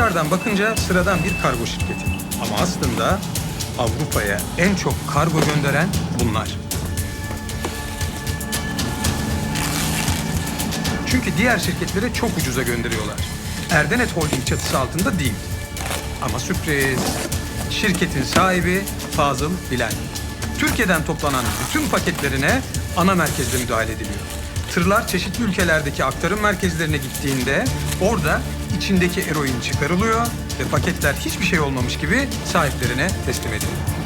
Dışarıdan bakınca sıradan bir kargo şirketi. Ama aslında Avrupa'ya en çok kargo gönderen bunlar. Çünkü diğer şirketlere çok ucuza gönderiyorlar. Erdenet Holding çatısı altında değil. Ama sürpriz. Şirketin sahibi Fazıl Bilal. Türkiye'den toplanan bütün paketlerine ana merkezde müdahale ediliyor. Tırlar çeşitli ülkelerdeki aktarım merkezlerine gittiğinde orada içindeki eroin çıkarılıyor ve paketler hiçbir şey olmamış gibi sahiplerine teslim ediliyor.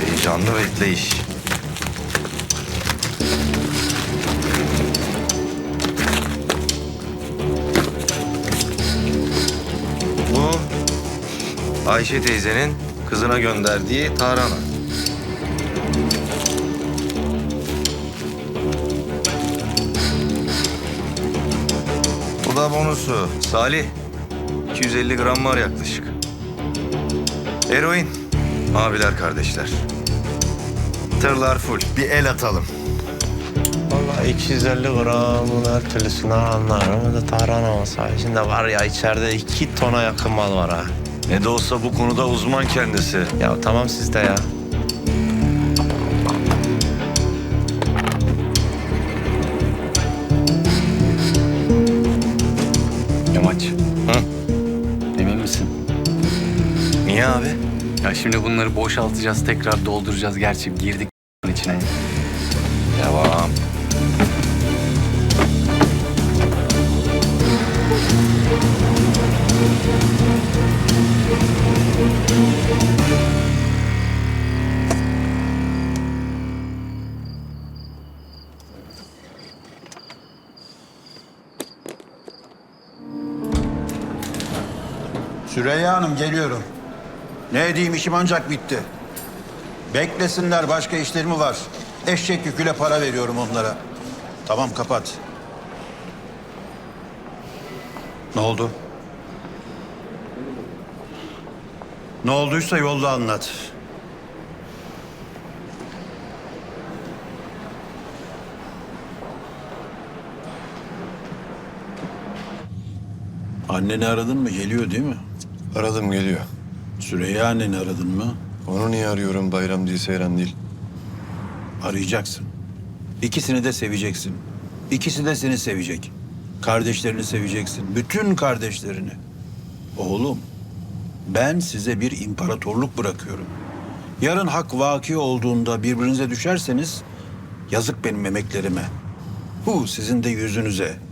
Heyecanlı bekleyiş. Ayşe teyzenin kızına gönderdiği tarhana. Para bonusu. Salih. 250 gram var yaklaşık. Eroin. Abiler kardeşler. Tırlar full. Bir el atalım. Vallahi 250 gramın her türlüsünü anlarım. Bir de tarhana olsa. Şimdi var ya içeride iki tona yakın mal var ha. Ne de olsa bu konuda uzman kendisi. Ya tamam sizde ya. Yamaç. Hı? Emin misin? Niye abi? Ya şimdi bunları boşaltacağız, tekrar dolduracağız. Gerçi girdik içine. Hanım geliyorum. Ne edeyim işim ancak bitti. Beklesinler başka işlerim var. Eşek yüküyle para veriyorum onlara. Tamam kapat. Ne oldu? Ne olduysa yolda anlat. Anneni aradın mı? Geliyor değil mi? Aradım geliyor. Süreyya anneni aradın mı? Onu niye arıyorum bayram değil seyran değil. Arayacaksın. İkisini de seveceksin. İkisi de seni sevecek. Kardeşlerini seveceksin. Bütün kardeşlerini. Oğlum, ben size bir imparatorluk bırakıyorum. Yarın hak vaki olduğunda birbirinize düşerseniz yazık benim emeklerime. Hu sizin de yüzünüze.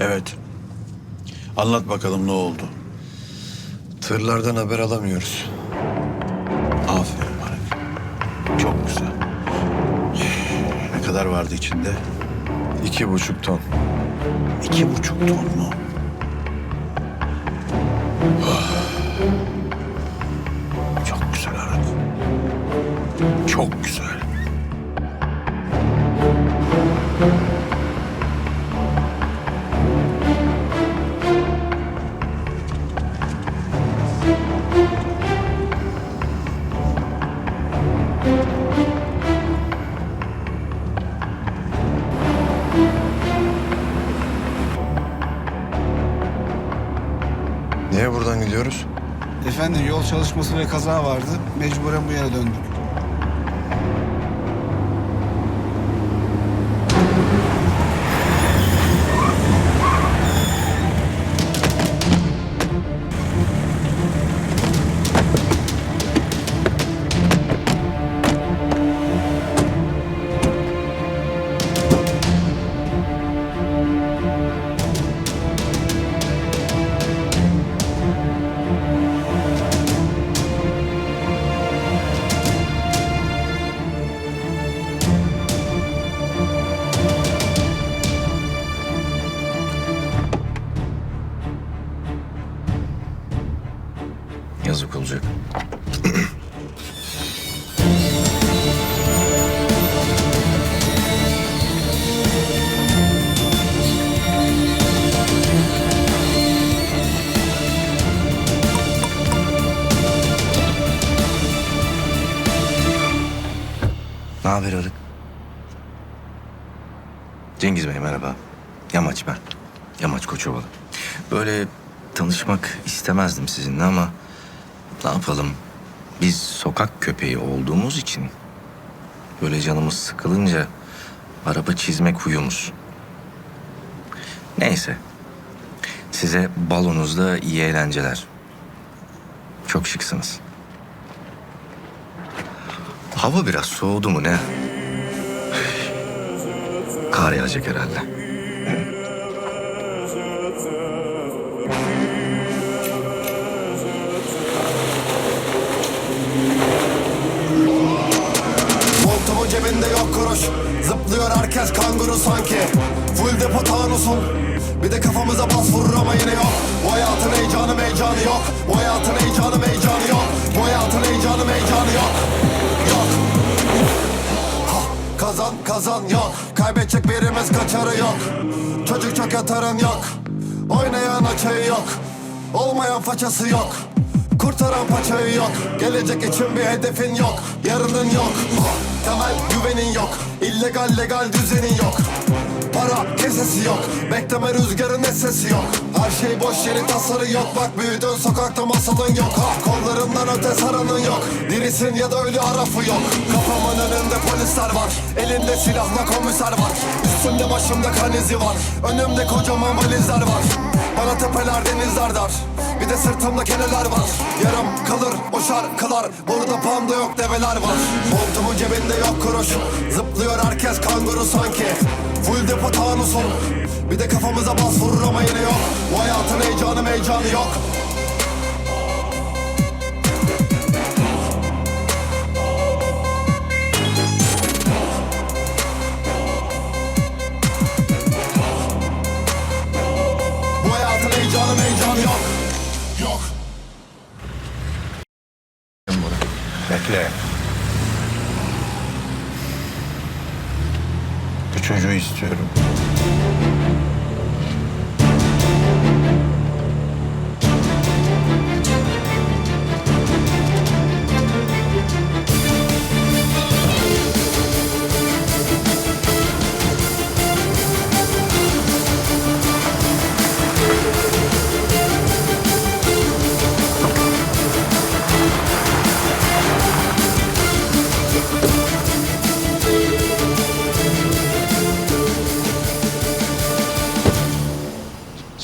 Evet. Anlat bakalım ne oldu? Tırlardan haber alamıyoruz. Aferin bana. Çok güzel. Ne kadar vardı içinde? İki buçuk ton. İki buçuk ton mu? Ah. Niye buradan gidiyoruz? Efendim yol çalışması ve kaza vardı. Mecburen bu yere döndük. Haber Arık? Cengiz Bey merhaba. Yamaç ben. Yamaç Koçovalı. Böyle tanışmak istemezdim sizinle ama ne yapalım? Biz sokak köpeği olduğumuz için böyle canımız sıkılınca araba çizmek huyumuz. Neyse. Size balonuzda iyi eğlenceler. Çok şıksınız. Hava biraz soğudu mu ne? Kar yağacak herhalde. Montumun cebinde yok kuruş Zıplıyor herkes kanguru sanki Full depo tanusun Bir de kafamıza bas vurur ama yine Kazan yok. Kaybedecek birimiz kaçarı yok. Çocuk çok yatarın yok. Oynayan açığı yok. Olmayan façası yok. Kurtaran paçayı yok. Gelecek için bir hedefin yok. Yarının yok. Temel güvenin yok. İllegal legal düzenin yok Para kesesi yok. Bekleme rüzgarın sesi yok. Her şey boş yeni tasarı yok. Bak büyüdün sokakta masalın yok. Ha, Kollarından öte saranın yok. Dirisin ya da ölü arafı yok. Kafamın önünde polisler var. Elinde silahla komiser var. Üstümde başımda kan izi var. Önümde kocaman valizler var. Bana tepeler denizler dar. Bir de sırtımda keneler var. Yarım kalır o şarkılar. Burada panda yok develer var. Montumun cebinde yok kuruş. Zıplıyor herkes kanguru sanki Full depo tanusun Bir de kafamıza bas vurur ama yine yok. Bu hayatın heyecanı meycanı yok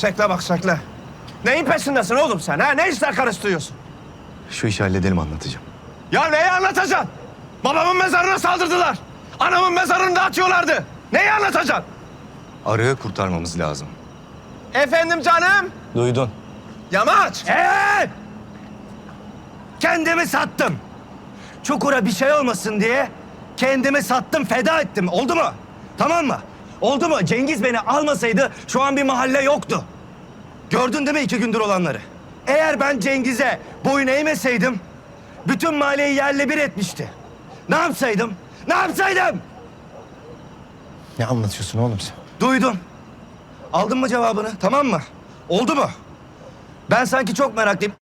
Sekle bak sekle. Neyin peşindesin oğlum sen ha? Ne işler karıştırıyorsun? Şu işi halledelim anlatacağım. Ya neyi anlatacaksın? Babamın mezarına saldırdılar. Anamın mezarını dağıtıyorlardı. Neyi anlatacaksın? Arığı kurtarmamız lazım. Efendim canım? Duydun. Yamaç! Ee! Kendimi sattım. Çukura bir şey olmasın diye kendimi sattım, feda ettim. Oldu mu? Tamam mı? Oldu mu? Cengiz beni almasaydı şu an bir mahalle yoktu. Gördün değil mi iki gündür olanları? Eğer ben Cengiz'e boyun eğmeseydim bütün mahalleyi yerle bir etmişti. Ne yapsaydım? Ne yapsaydım? Ne anlatıyorsun oğlum sen? Duydum. Aldın mı cevabını? Tamam mı? Oldu mu? Ben sanki çok meraklıyım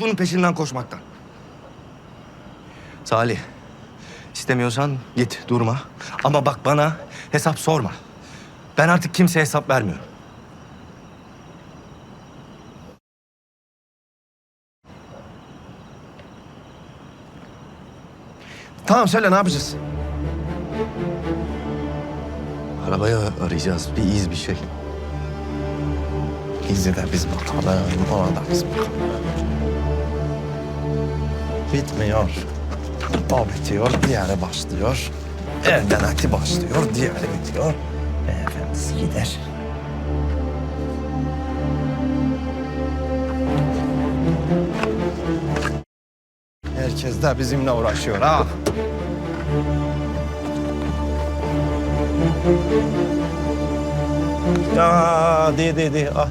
bunun peşinden koşmaktan. Salih, istemiyorsan git durma. Ama bak bana hesap sorma. Ben artık kimseye hesap vermiyorum. Tamam söyle ne yapacağız? Arabayı arayacağız. Bir iz bir şey. İzle de biz bakalım, ona da biz bakalım. Bitmiyor. O bitiyor, diğeri başlıyor. Elden ati başlıyor, diğeri bitiyor. Beyefendisi gider. Herkes de bizimle uğraşıyor ha. Ya di di di ah.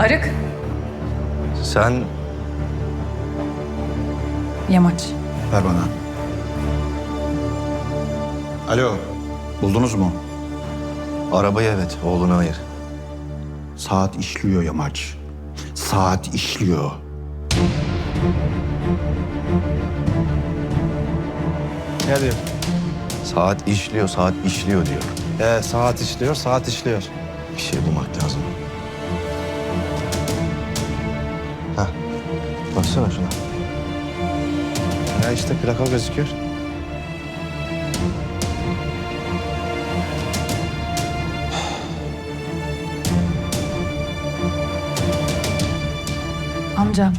Arık, Sen yamaç. Ver bana. Alo. Buldunuz mu? arabayı evet oğluna ayır. Saat işliyor yamaç. Saat işliyor. Ne diyor? Saat işliyor, saat işliyor diyor. Ee, saat işliyor, saat işliyor. Bir şey bulmak lazım. Hah. Baksana şuna. Ya işte plaka gözüküyor. Amcam.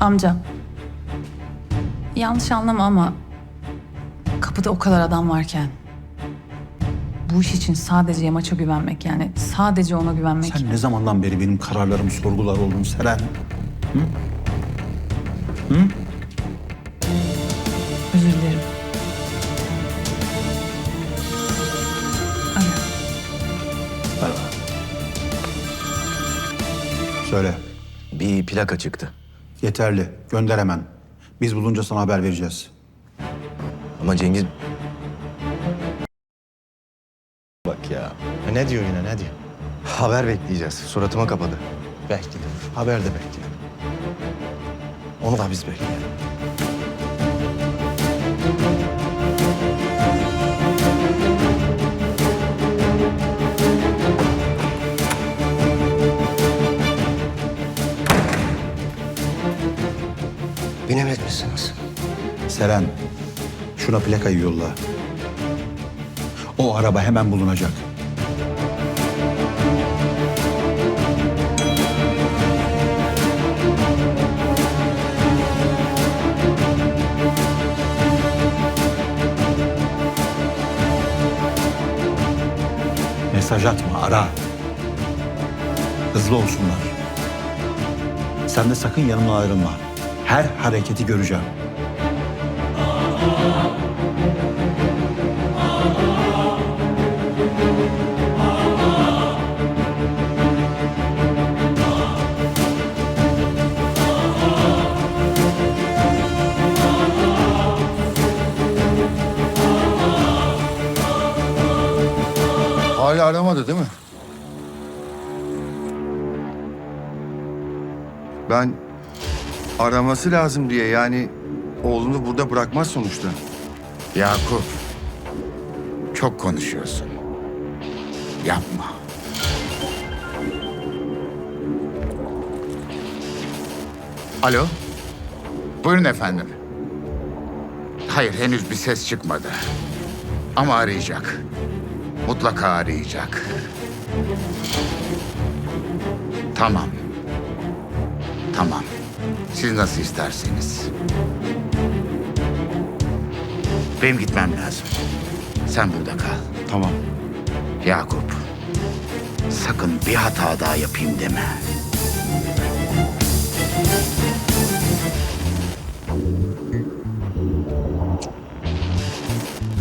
Amcam. Yanlış anlama ama kapıda o kadar adam varken bu iş için sadece Yamaç'a güvenmek yani sadece ona güvenmek. Sen ne zamandan beri benim kararlarım sorgular oldun Seren? Özür Söyle. Bir plaka çıktı. Yeterli. Gönder hemen. Biz bulunca sana haber vereceğiz. Ama Cengiz Bak ya. Ne diyor yine ne diyor? haber bekleyeceğiz. Suratıma kapadı. Bekledim. Haber de bekledim. Onu da biz bekleyelim. Emretmişsiniz. Seren, şuna plakayı yolla. O araba hemen bulunacak. Mesaj atma, ara. Hızlı olsunlar. Sen de sakın yanımdan ayrılma. Her hareketi göreceğim. Hala aramadı değil mi? Ben araması lazım diye yani oğlunu burada bırakmaz sonuçta. Yakup, çok konuşuyorsun. Yapma. Alo? Buyurun efendim. Hayır, henüz bir ses çıkmadı. Ama arayacak. Mutlaka arayacak. Tamam. Tamam. Siz nasıl isterseniz. Benim gitmem lazım. Sen burada kal. Tamam. Yakup, sakın bir hata daha yapayım deme.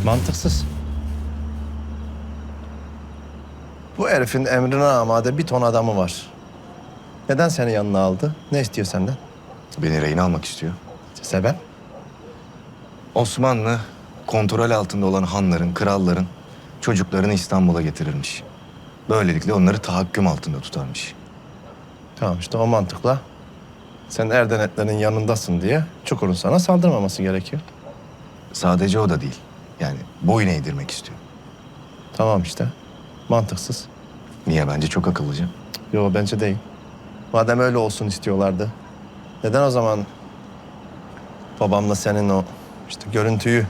Mantıksız. Bu herifin emrine amade bir ton adamı var. Neden seni yanına aldı? Ne istiyor senden? Beni rehin almak istiyor. Sebep? Osmanlı kontrol altında olan hanların, kralların çocuklarını İstanbul'a getirirmiş. Böylelikle onları tahakküm altında tutarmış. Tamam işte o mantıkla. Sen Erdenetlerin yanındasın diye Çukur'un sana saldırmaması gerekiyor. Sadece o da değil. Yani boyun eğdirmek istiyor. Tamam işte. Mantıksız. Niye? Bence çok akıllıca. Yo bence değil. Madem öyle olsun istiyorlardı. Neden o zaman babamla senin o işte görüntüyü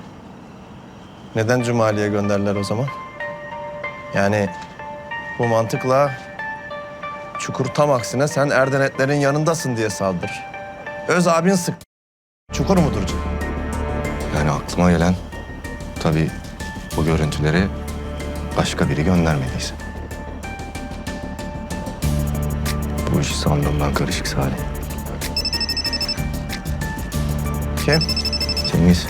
neden Cumali'ye gönderdiler o zaman? Yani bu mantıkla Çukur tam aksine sen Erdenetlerin yanındasın diye saldır. Öz abin sık. Çukur mu duracak? Yani aklıma gelen tabii bu görüntüleri başka biri göndermediyse. Bu iş sandığımdan karışık Salih. Kim? Cengiz.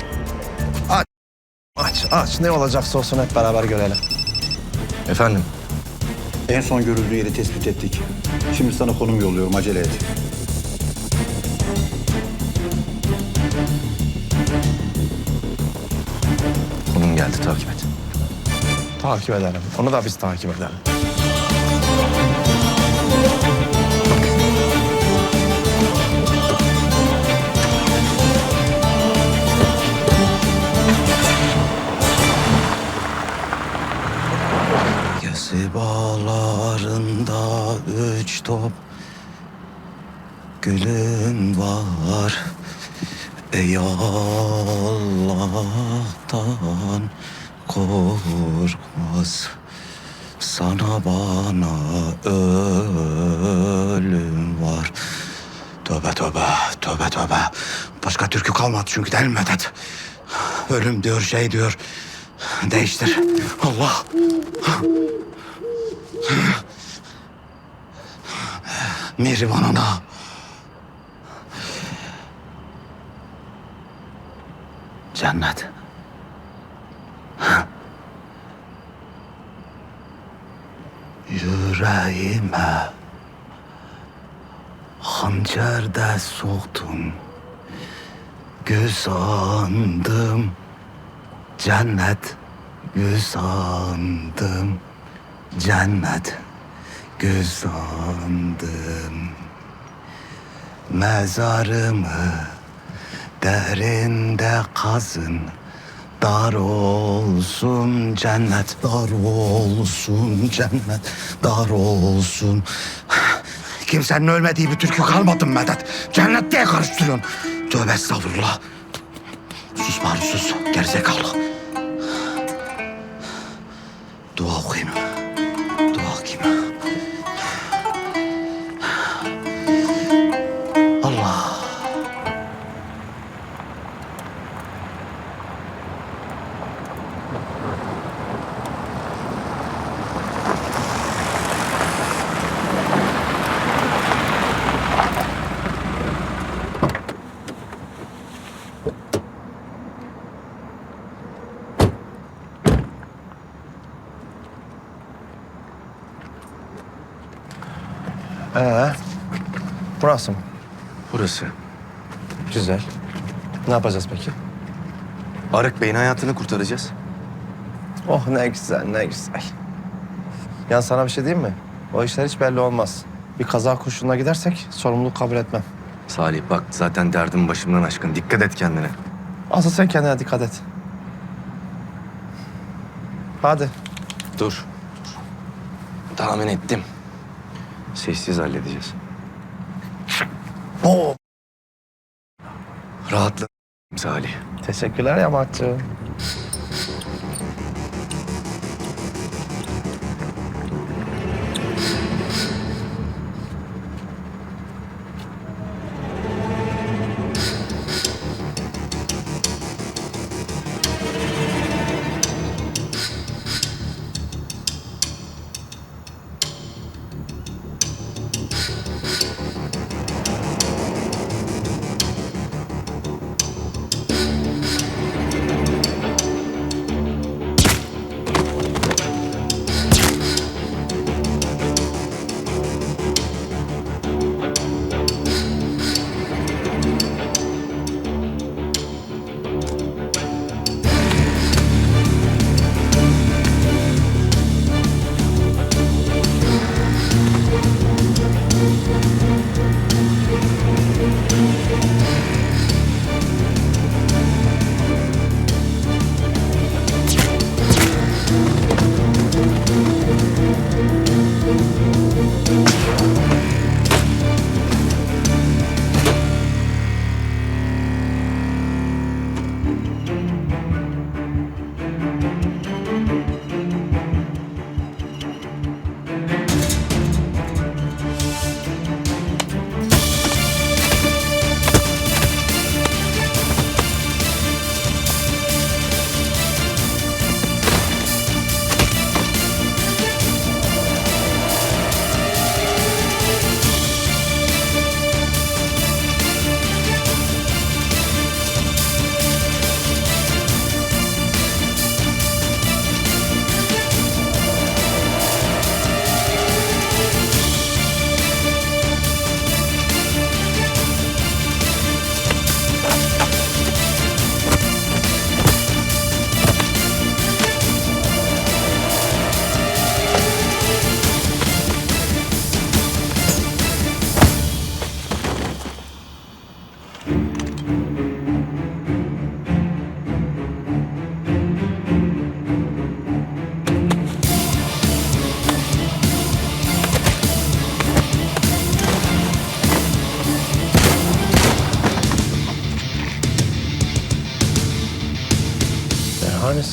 Aç aç ne olacaksa olsun hep beraber görelim. Efendim? En son görüldüğü yeri tespit ettik. Şimdi sana konum yolluyorum. Acele et. Konum geldi takip et. Takip edelim. Onu da biz takip edelim. Bağlarında üç top gülüm var Ey Allah'tan korkmaz Sana bana ölüm var Tövbe tövbe, tövbe tövbe. Başka türkü kalmadı çünkü değil mi Medet? Ölüm diyor, şey diyor. Değiştir. Allah. Mihriban ana. Cennet. Yüreğime hançer de soktun. Göz andım. Cennet göz. Cennet göz andım. Mezarımı derinde kazın. Dar olsun cennet, dar olsun cennet, dar olsun. Kimsenin ölmediği bir türkü kalmadı Medet? Cennet diye karıştırıyorsun. Tövbe estağfurullah. Sus bari sus, gerizekalı. Ee, burası mı? Burası. Güzel. Ne yapacağız peki? Arık Bey'in hayatını kurtaracağız. Oh ne güzel, ne güzel. Ya sana bir şey diyeyim mi? O işler hiç belli olmaz. Bir kaza kurşununa gidersek sorumluluk kabul etmem. Salih bak zaten derdim başımdan aşkın. Dikkat et kendine. Asıl sen kendine dikkat et. Hadi. Dur. Tahmin ettim. Sessiz halledeceğiz. Oo. Rahatla Salih. Teşekkürler Yamaççı.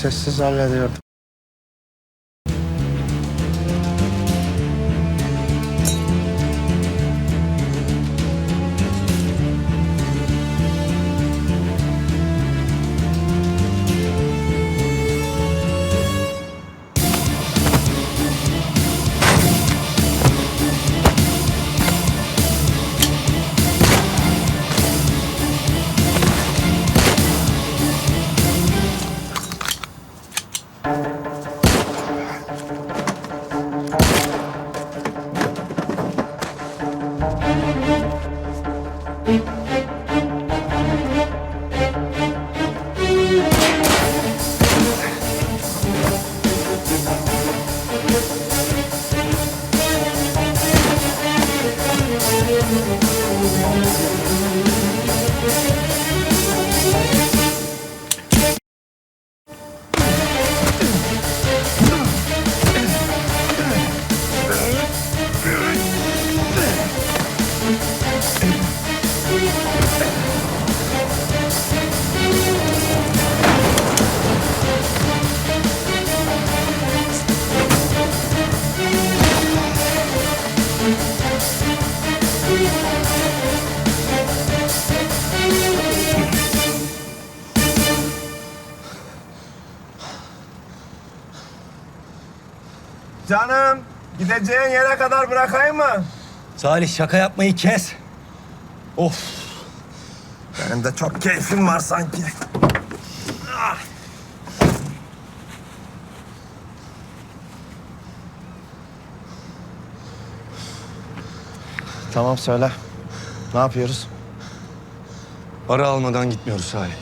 Sessiz hallediyorduk. Canım, gideceğin yere kadar bırakayım mı? Salih şaka yapmayı kes. Of. Benim de çok keyfim var sanki. Ah. Tamam söyle. Ne yapıyoruz? Para almadan gitmiyoruz Salih.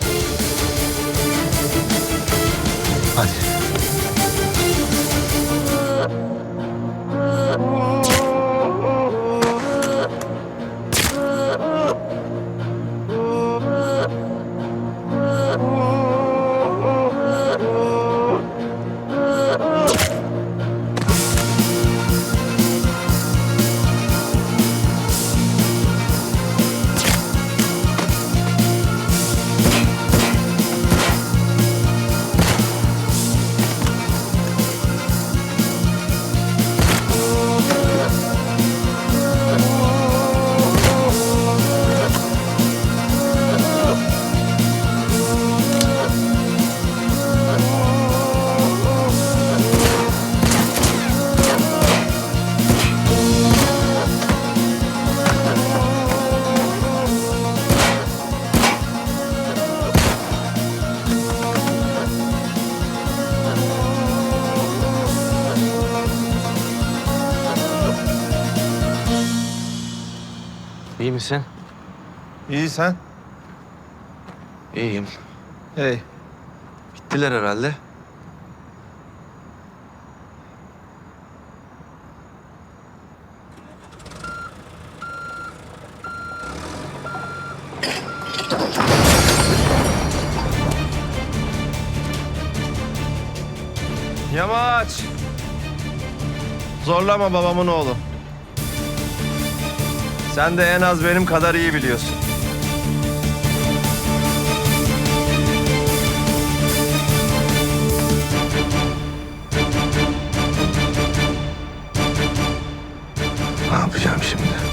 İyi sen? İyiyim. Hey. Bittiler herhalde. Yamaç. Zorlama babamın oğlu. Sen de en az benim kadar iyi biliyorsun. Yapacağım şimdi?